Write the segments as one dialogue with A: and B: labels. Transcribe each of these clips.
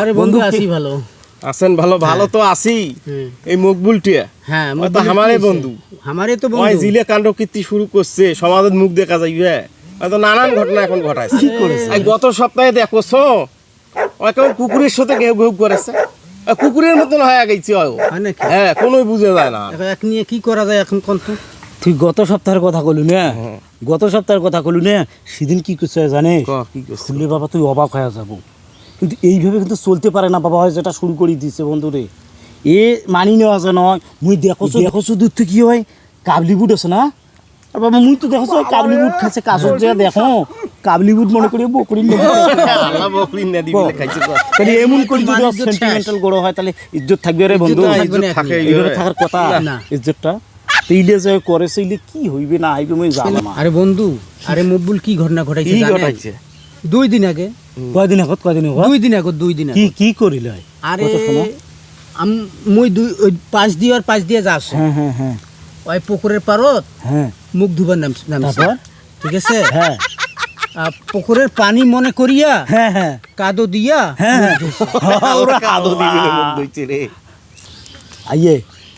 A: আরে বন্ধু আছি ভালো।
B: আছেন ভালো ভালো তো আছি এই মকবুলটিয়া
A: হ্যাঁ
B: তো আমারে বন্ধু।
A: আমারে তো বন্ধু।
B: জিলে কাণ্ড কীর্তি শুরু করছে সমাজের মুখ দেখা যাইবে। হয়তো নানান ঘটনা এখন ঘটাইছে। কি করেছে? গত সপ্তাহে দেখছ কুকুরের সাথে ঘেউ ঘেউ করেছে। কুকুরের মতন হয়ে গেছে ও।
A: হয়?
B: হ্যাঁ কোনোই বুঝে যায় না।
A: এক নিয়ে কি করা যায় এখন কোন
C: তুই গত সপ্তাহের কথা কলু না? গত সপ্তাহের কথা কলু না? সেদিন কি করছে জানে
B: কি করছে?
C: শুনলে বাবা তুই অবাক হয়ে যাব। কিন্তু এইভাবে কিন্তু চলতে পারে না বাবা হয় যেটা শুরু করে দিচ্ছে বন্ধুরে। এ মানি নেওয়া যায় নয় মুই দেখো দেখো দূর থেকে কি হয়? কাবলি বুট আছে না? আর বাবা মুই তো দেখো কাবলি বুট খাচ্ছে কাজর যে দেখো। কাবলি বুট মনে করি বকরি। তাহলে এমন করি যদি
A: ইজ্জত শেষ।
C: সেন্টিমেন্টাল গড়ো হয় তাহলে ইজ্জত থাকবে রে বন্ধু। এইভাবে। থাকার কথা। ইজ্জতটা? তেইলে যে করে সেইলে কি হইবে না হইবে মুই জানো না।
A: আরে বন্ধু আরে মকবুল কি ঘটনা ঘটাইছে
B: কি ঘটাইছে?
A: দুই দিন আগে।
C: কয়দিন আগত কয়দিন আগত?
A: দুই দিন আগে দুই দিন
C: কি কি করিল
A: আরে
C: কত শোনো?
A: আম- মুই দুই ওই পাঁচ দিয়ে আর পাঁচ দিয়ে যাস
C: হ্যাঁ হ্যাঁ হ্যাঁ।
A: ওই পুকুরের পারত
C: হ্যাঁ।
A: মুখ ধুবার নাম নামছে
C: তারপর?
A: ঠিক আছে?
C: হ্যাঁ।
A: পুকুরের পানি মনে করিয়া
C: হ্যাঁ হ্যাঁ।
A: কাদো দিয়া
C: হ্যাঁ হ্যাঁ।
B: ওরা কাদো দিবলে মুখ ধুইছে রে।
C: আইয়ে।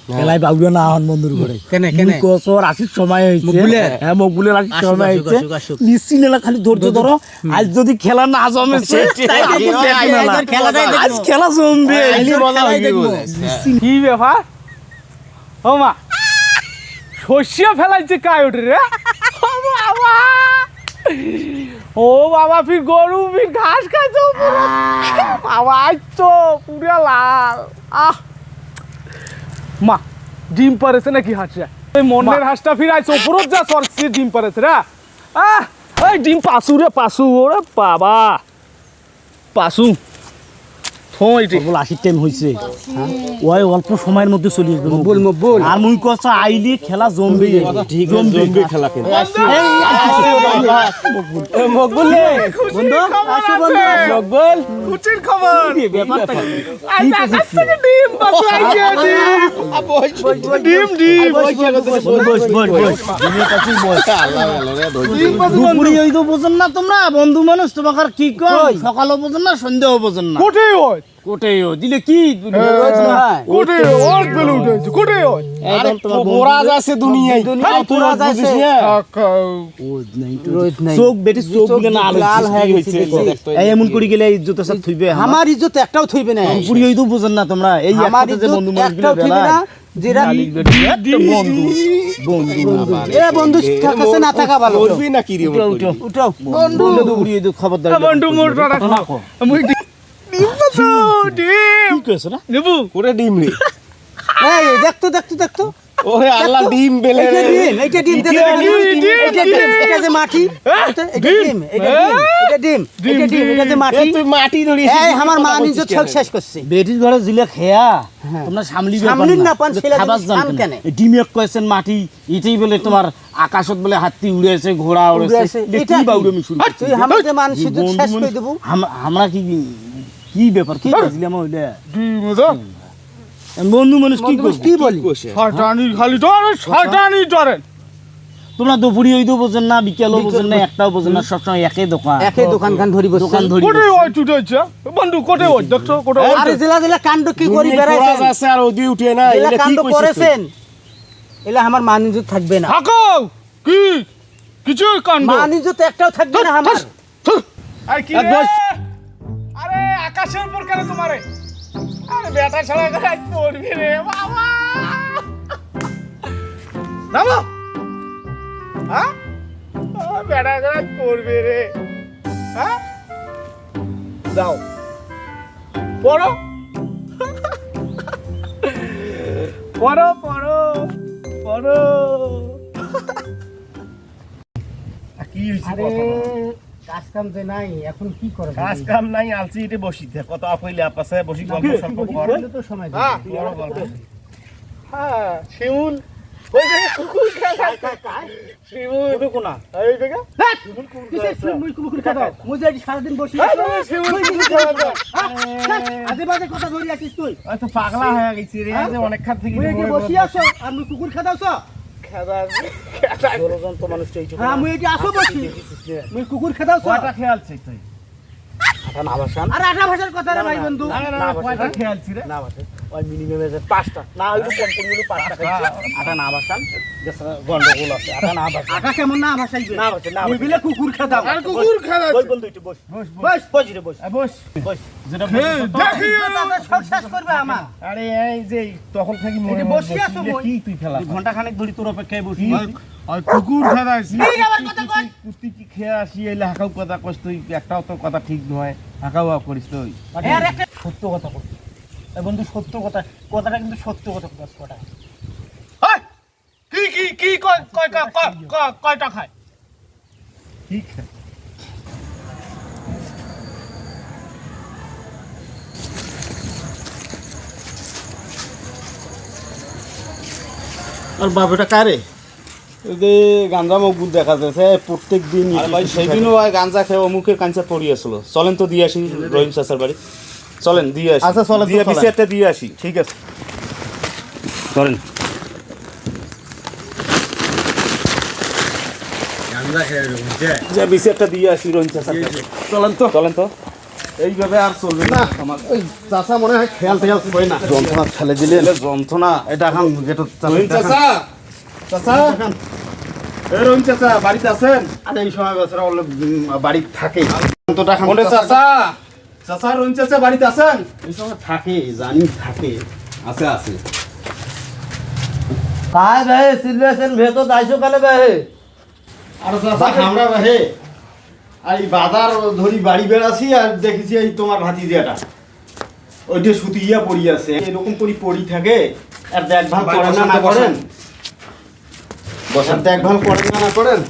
C: খেলাই বাবুয়া না হন বন্ধুর করে
A: কেনে, কেনে?
C: কসর আসির সময় হয়েছে। হ্যাঁ মকবুলের আসির সময় হয়েছে। খালি ধৈর্য ধরো। আজ যদি খেলা না
A: দেখব।
C: আজ খেলা জমবে।
D: কি ব্যাপার? ও মা। শস্য ফেলাইছে কায় ওঠে রে। ও বাবা। ও বাবা ফির গরু ফির ঘাস খাইছে। বাবা আজ তো পুরা লাল। আহ। মা ডিম পারেছে নাকি হাঁসটা এই মনের হাসটা ফির আইছে উপরত যা সরছে ডিম পারেছে রে। আহ ওই ডিম পাশু রে পাশু ওরে বাবা। পাসু। থো এটি
C: কেবল আশির টাইম হয়েছে ওই অল্প সময়ের মধ্যে চলে আসবে
A: মকবুল, মকবুল।
C: আর মুই কষ্ট আইলে খেলা জমবে।
B: ঠিক জমবে খেলা। কিন্তু। মকবুল
C: বন্ধু। আসো বন্ধু।
B: মকবুল
D: কুচির খবর।
C: ব্যাপারটা কি?
D: আকাশ থেকে ডিম পাশে আইছে ডিম। ডিম ডিম।
C: বস বস বস বস দুনিয়া কাছে বস।
B: আল্লাহ আল্লাহ রে ধৈর্য
D: ডিম পাশে
C: দুপুরি ওই বোঝেন না তোমরা বন্ধু মানুষ তোমাকে আর কি কই? সকালও বোঝেন না সন্ধ্যাও বোঝেন না।
D: হয়
C: কোটে ও। দিলে কি
D: কোটে ওর বেলে উঠেছে কোটে
B: আরে
C: একদম
B: যাচ্ছে দুনিয়ায়।
A: দুনিয়ায়
B: তুই
A: তোরা
B: রোজ বুঝিস
A: যাচ্ছে।
B: না?
A: রোদ নাই
C: চোখ বেটি চোখগুলো না আলো
A: লাল হয়ে গেছে।
B: হয়েছে,
A: দেখছি।
B: দেখতো
C: এই এমন করে গেলে ইজ্জত সব থইবে
A: আমার ইজ্জত একটাও থইবে না।
C: তো বোঝেন না তোমরা। এই
A: আমার
C: যে বন্ধু
A: একটাও থইবে না যেটা
C: একটা বন্ধু। বন্ধু
A: এ বন্ধু কাছে না থাকা ভালো।
B: করবি না কি রে
C: উঠো উঠো।
A: উঠাও
C: বন্ধু। খবরদার
D: বন্ধু মোর। মুই ডিম ডিম। পাশে ডিম
C: কি কইছ না
D: নেবু।
B: ওরে ডিম রে।
A: এই দেখতো দেখতো দেখতো
B: ওরে আল্লাহ ডিম বেলে রে।
A: এইটা ডিম
B: এটা
A: দেখো,
B: ডিম,
A: ডিম,
D: ডিম,
A: এটা যে মাটি। এটা এটা ডিম। এটা ডিম এটা ডিম এটা ডিম এটা যে মাটি।
B: তুই মাটি ধরি
A: এই আমার মা নিজে ছল শেষ করছে।
C: বেটির ঘরে জিলে খেয়া তোমরা সামলি
A: সামলির না। পান, ছেলে
C: খাবার জান
A: খান কেনে?
C: ডিমে কয়েছেন মাটি এটাই বলে তোমার আকাশত বলে হাতি উড়েছে ঘোড়া উড়েছে কি?
A: কি?
C: মিশুন।
A: তুই আমাকে মান শুধু শেষ করে দেবো।
C: আমরা কি কি ব্যাপার? কি বুঝলাম বন্ধু মানুষ কি
A: কি বলি?
D: শয়তানি খালি ধরে শয়তানি ধরেন
C: তোমরা দুপুরি ওই তো বোঝেন না বিকেলও বোঝেন না একটাও বোঝেন না সবসময় একই দোকান।
A: একই দোকান খান ধরি
C: দোকান ধরি
D: কোটে চুটাইছে বন্ধু কোটে দেখছ কোটে
A: আরে জেলা জেলা কাণ্ড কি করি
B: দুনিয়ায় তোরা
A: বেড়াইছেন
B: যাচ্ছে আর ওদি উঠে না
A: জেলা কাণ্ড করেছেন? এলা আমার মান থাকবে না।
D: থাকো! কি? কিছু কাণ্ড?
A: মান ইজ্জত একটাও থাকবে না আমার।
D: আর কি
B: আর
D: আকাশের উপর কেন তোমারে? আরে বেটা ছাড়া করে আজ পড়বি রে বাবা! নামো! হ্যাঁ? বেটা আজ পড়বি রে। হ্যাঁ? দাও। পড়ো। পড়ো পড়ো পড়ো।
B: কি কথা?
A: কাজ কাম যে নাই এখন কি করবে?
B: কাজ কাম নাই আলসি এটে বসি কত আপইলে আপাসে বসি গল্প সল্প কর।
A: তো সময়
D: হ্যাঁ
B: বড় গল্প।
D: হ্যাঁ শিমুল ওই জায়গায় কুকুর খেলা শিমুল।
C: কোনা?
D: এই জায়গা
A: সারাদিন বসে
D: শিমুল কুকুর খেলা
A: আজে বাজে কথা ধরি আছিস তুই
B: তো পাগলা হয়ে গেছি রে যে অনেক খাত থেকে
A: বসি আছো? আর মুই কুকুর খাদাওছ
D: খেলা খেলা
C: ষড়যন্ত্র মানুষটা এইটুকু
A: হ্যাঁ মুই কি আসো বসি। মুই কুকুর খাদাওছ
B: কটা খেয়াল চাই
C: আটা
E: আর আটা ভাষার কথা রে ভাই বন্ধু।
C: না, না, না, কয়টা খেয়ালছি রে? না ওই মিনিমাম এসে পাঁচটা না হইলে কম কম হইলে পাঁচটা খাইছে। আটা না গন্ডগোল আছে আটা না বাসান
E: আটা কেমন না
C: না না
E: ওই বিলে কুকুর
A: আর কুকুর খেলা
C: বস বন্ধু একটু বস। বস বস। বস রে বস।
A: বস।
C: বস। যেটা
A: দেখি।
E: সব করবে আমার।
F: আরে এই যে তখন থাকি
E: বসে আছো
F: কি তুই ফেলা
C: ঘণ্টা খানেক ধরে তোর অপেক্ষায় বসি
A: আর কুকুর
F: কুস্তি কি খেয়ে আসি এলে হাকাও কথা কস তুই একটাও তো কথা ঠিক নয় হাকাও করিস তুই।
E: এর একটা
C: সত্য কথা বল। এ বন্ধু সত্য কথা কথাটা কিন্তু সত্য কথা
A: কি কি কি কয়টা খায়?
F: ঠিক
C: আর বাবাটা কারে?
G: যে গাঞ্জা দেখা যাচ্ছে প্রত্যেক দিন
C: আর
G: সেদিনও গাঞ্জা খেয়ে অমুকের কাঞ্চা পড়িয়েছিল চলেন তো দিয়ে আসি রহিম চাচার বাড়ি। চলেন দিয়ে আসি।
C: আচ্ছা, চলেন
G: দিয়ে
C: চলেন।
G: বিচারটা দিয়ে আসি
C: ঠিক আছে।
G: চলেন। যে বিচারটা দিয়ে আসি রহিম চাচার
C: চলেন তো।
G: চলেন তো।
C: এইভাবে আর চলবে না। আমার ওই চাচা মনে হয় খেয়াল টেয়াল করে না। যন্ত্রণা ফেলে দিলে যন্ত্রণা এটা এখন যেটা
G: চাচা চাচা। এ চাচা বাড়িতে আছেন?
C: আরে এই সময় বেচারা ওর বাড়ি থাকে। অন্তটা খান
G: ওরে চাচা চাচা রহিম চাচা বাড়িতে আছেন?
C: এই সময় থাকে জানি থাকে।
G: আছে আছে।
E: কায় ভাই সিলভেশন ভেতো দাইছো কালে ভাই
C: আর চাচা আমরা হে। আর এই বাজার ধরি বাড়ি বেড়াছি আর দেখেছি এই তোমার ভাতিজিয়াটা। ওইটা সুতিয়া পড়ি আছে এরকম করি পড়ি থাকে আর দেখভাল করেন না করেন। বসার দেখভাল করেন না না করেন।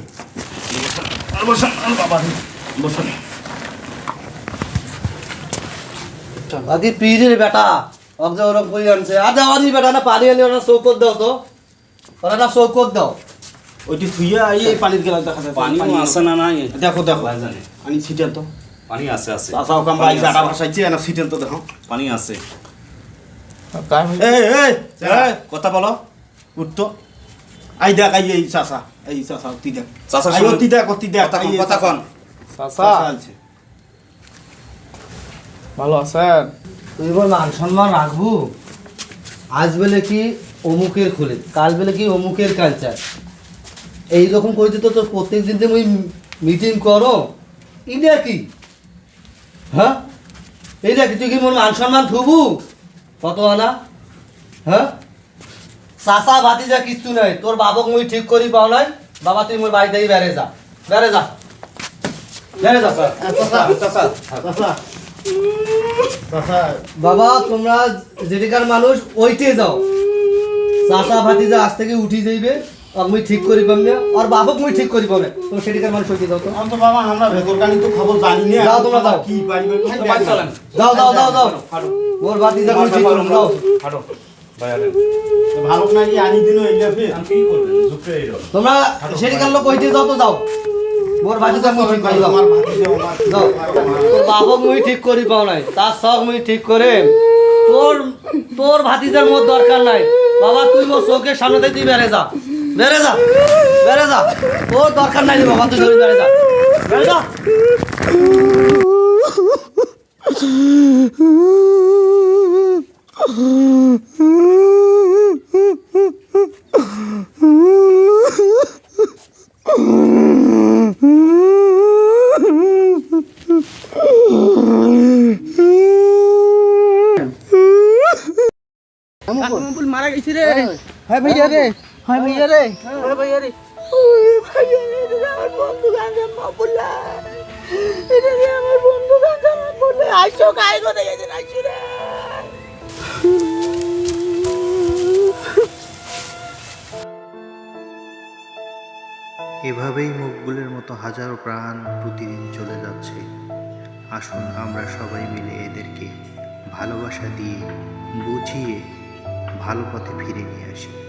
E: বাকি পিড়ির বেটা অগজা ওরকম কই আনছে। আর যাওয়ানি বেটা না পানি আনি ওরা চৌকত দাও তো। ওরা না চৌকত দাও।
C: ওইটি থুইয়া এই এই পানির গেলা দেখা যায়।
G: পানিও আছে না নাই।
C: দেখো দেখো।
G: জানে
C: আমি ছিটেন তো।
G: পানি আছে আছে।
C: চাচা ওকাম ভাই জাটা ভাসাইছে না ছিটেন তো দেখো।
G: পানি আছে।
C: এই
G: কথা বলো।
C: উঠতো আই দেখ আই এই চাচা এই চাচা অতি দেখ
G: চাচা
C: আই। অতি দেখ অতি দেখ
G: কথা কন,
C: এই। চাচা
A: ভালো আছেন?
E: তুই বল মান সম্মান রাখব? আজ বেলে কি অমুকের খুলে কাল বেলে কি অমুকের কালচার এইরকম করে দিত তো প্রত্যেক দিন তুমি মিটিং করো এটা কি? হ্যাঁ? এইটা কি তুই কি মোর মান সম্মান থুবু? কত আনা? হ্যাঁ? চাষা ভাতিজা কিচ্ছু নাই। তোর বাবক মুই ঠিক করি পাও নাই। বাবা তুই মোর বাড়ি থেকে বেড়ে যা। বেড়ে যা। বেড়ে যা বাবা তোমরা যেটিকার মানুষ ওইটে যাও। ভাতিজা আজ থেকে উঠি যাইবে। আর মুই ঠিক করি পাম না? আর বাবক মুই ঠিক করি পাবে তো সেটিকার মানুষ ওইটে যাও তো।
C: আমি তো বাবা আমরা ভেতর কানি তো খবর জানি না।
E: যাও তোমরা যাও।
C: কি পারিবে
G: বাড়ি চলেন।
E: যাও যাও যাও যাও। ওর ভাতিজা মুই ঠিক করুন যাও।
G: হাঁটো।
C: ভালো না কি আনি দিন হইলে ফির।
G: আমি কি করবেন ঝুঁকে এলো।
E: তোমরা লোক যাও তো যাও। ওর ভাতিজা মুই ঠিক করি যাও।
C: আমার ভাতিজা আমার
E: যাও। তোর বাবক মুই ঠিক করি পাও নাই তার সব মুই ঠিক করে। তোর তোর ভাতিজার মোর দরকার নাই। বাবা তুই মোর চোখের সামনে থেকে তুই বেড়ে যা। বেড়ে যা বেড়ে যা। তোর দরকার নাই বাবা তুই ধরে বেড়ে যা। বেড়ে যা।
C: মারা গেছি রে। হ্যাঁ ভাইয়া রে হ্যাঁ ভাইয়া রে। হ্যাঁ ভাইয়া রে।
H: এভাবেই মকবুলের মতো হাজারো প্রাণ প্রতিদিন চলে যাচ্ছে। আসুন আমরা সবাই মিলে এদেরকে ভালোবাসা দিয়ে বুঝিয়ে ভালো পথে ফিরে নিয়ে আসি।